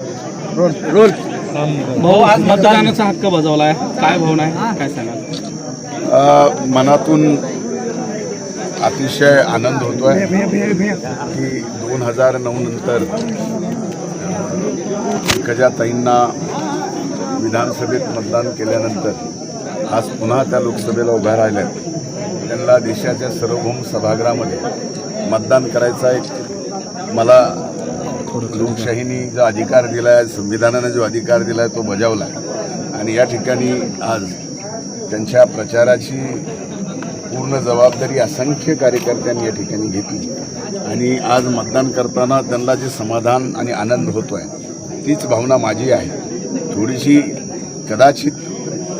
Role भाऊ आज मतदानाचा हक्क बजावलाय. काय भावना आहे काय सांगाल? अ, मनातून अतिशय आनंद होतोय की दोन हजार नऊ नंतर पंकजाताईंना विधानसभेत मतदान केल्यानंतर आज पुन्हा त्या लोकसभेला उभ्या राहिल्या. त्यांना देशाच्या सार्वभौम सभागृहामध्ये मतदान करायचा एक मला लोकशाहीने जो अधिकार दिला आहे संविधानाने जो अधिकार दिला आहे तो बजावला आणि या ठिकाणी आज त्यांच्या प्रचाराची पूर्ण जबाबदारी असंख्य कार्यकर्त्यांनी या ठिकाणी घेतली. आणि आज मतदान करताना त्यांना जे समाधान आणि आनंद होतो आहे तीच भावना माझी आहे. थोडीशी कदाचित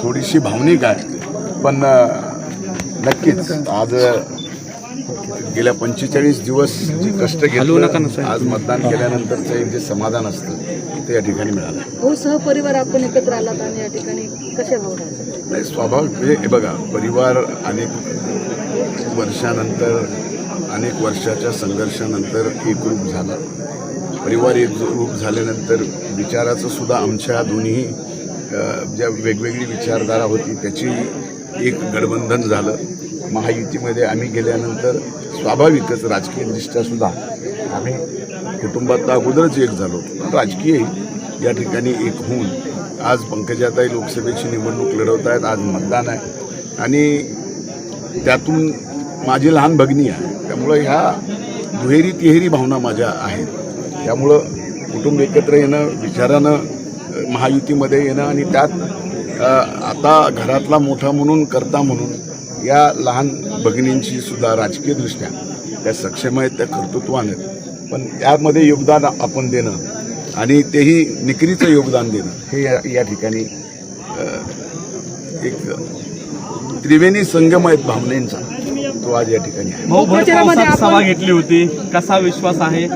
थोडीशी भावनिक आहे पण नक्कीच आज गेल्या पंचेचाळीस दिवस जे कष्ट घेतलं आज मतदान केल्यानंतरचं एक जे समाधान असतं ते या ठिकाणी मिळालं. हो सहपरिवार आपण एकत्र आलात आणि या ठिकाणी कशा? नाही स्वाभाविक म्हणजे हे बघा परिवार अनेक वर्षानंतर अनेक वर्षाच्या संघर्षानंतर एकरूप झाला. परिवार एकरूप झाल्यानंतर विचाराचं सुद्धा आमच्या दोन्ही ज्या वेगवेगळी विचारधारा होती त्याची एक गडबंधन झालं. महायुतीमध्ये आम्ही गेल्यानंतर स्वाभाविकच राजकीयदृष्ट्या सुद्धा. आम्ही कुटुंबात अगोदरच एक झालो राजकीय या ठिकाणी एक होऊन आज पंकजाताई लोकसभेची निवडणूक लढवत आहेत आज मतदान आहे. आणि त्यातून माझी लहान भगिनी आहे. त्यामुळं ह्या दुहेरी तिहेरी भावना माझ्या आहेत. त्यामुळं कुटुंब एकत्र येणं विचारानं महायुतीमध्ये येणं आणि त्यात आता घरातला मोठा म्हणून करता म्हणून या लहान भगिनींची सुद्धा राजकीयदृष्ट्या त्या सक्षम आहेत त्या कर्तृत्वान आहेत. पण त्यामध्ये योगदान आपण देणं आणि तेही निकरीचं योगदान देणं हे या या ठिकाणी एक त्रिवेणी संगम आहेत भावनेंचा. तो आज या ठिकाणी आहे. सभा घेतली होती. कसा विश्वास आहे?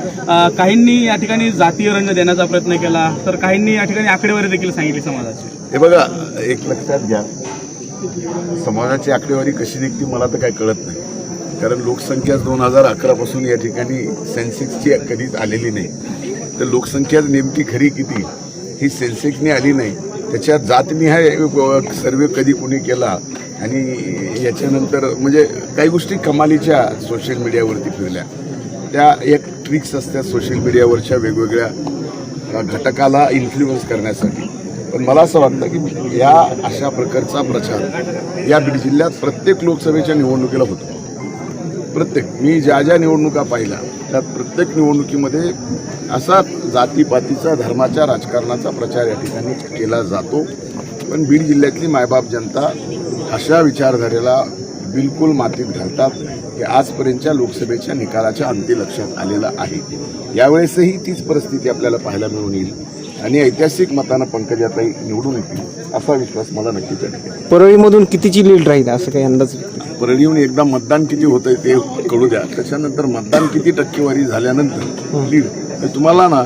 काहींनी या ठिकाणी जातीय रंग देण्याचा प्रयत्न केला तर काहींनी या ठिकाणी आकडेवारी देखील सांगितली समाजाची. हे बघा एक लक्षात घ्या. समाजाची आकडेवारी कशी निघती मला तर काय कळत नाही. कारण लोकसंख्या दोन हजार अकरापासून या ठिकाणी सेन्सेक्सची कधीच आलेली नाही. तर लोकसंख्या नेमकी खरी किती? ही सेन्सेक्सने आली नाही. त्याच्यात जातनिहाय सर्वे कधी कोणी केला आणि याच्यानंतर म्हणजे काही गोष्टी कमालीच्या सोशल मीडियावरती फिरल्या. त्या एक ट्रिक्स असतात सोशल मीडियावरच्या वेगवेगळ्या घटकाला इन्फ्लुएन्स करण्यासाठी. पण मला असं वाटतं की या अशा प्रकारचा प्रचार या बीड जिल्ह्यात प्रत्येक लोकसभेच्या निवडणुकीला होतो. प्रत्येक. मी ज्या ज्या निवडणुका पाहिल्या त्यात प्रत्येक निवडणुकीमध्ये असा जातीपातीचा धर्माच्या राजकारणाचा प्रचार या ठिकाणी केला जातो. पण बीड जिल्ह्यातली मायबाप जनता अशा विचारधारेला बिलकुल मातीत घालतात की आजपर्यंतच्या लोकसभेच्या निकालाच्या अंती लक्षात आलेला आहे. यावेळेसही तीच परिस्थिती आपल्याला पाहायला मिळून येईल. आणि ऐतिहासिक मतानं पंकजाताई निवडून येतील असा विश्वास मला नक्कीच आहे. परळीमधून कितीची लीड राहील असं काही अंदाज? परळीहून एकदा मतदान किती होतंय ते कळू द्या. त्याच्यानंतर मतदान किती टक्केवारी झाल्यानंतर लीड. हे तुम्हाला ना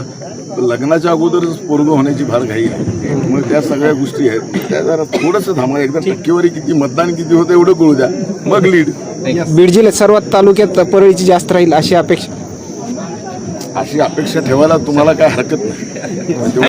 लग्नाच्या अगोदरच पोरग होण्याची फार घाई आहे. मग त्या सगळ्या गोष्टी आहेत. त्या जरा थोडंसं थांबा एकदा टक्केवारी किती मतदान किती होतं एवढं कळू द्या. मग लीड. बीड जिल्ह्यात सर्वात तालुक्यात परळीची जास्त राहील अशी अपेक्षा? अशी अपेक्षा ठेवायला तुम्हाला काय हरकत नाही.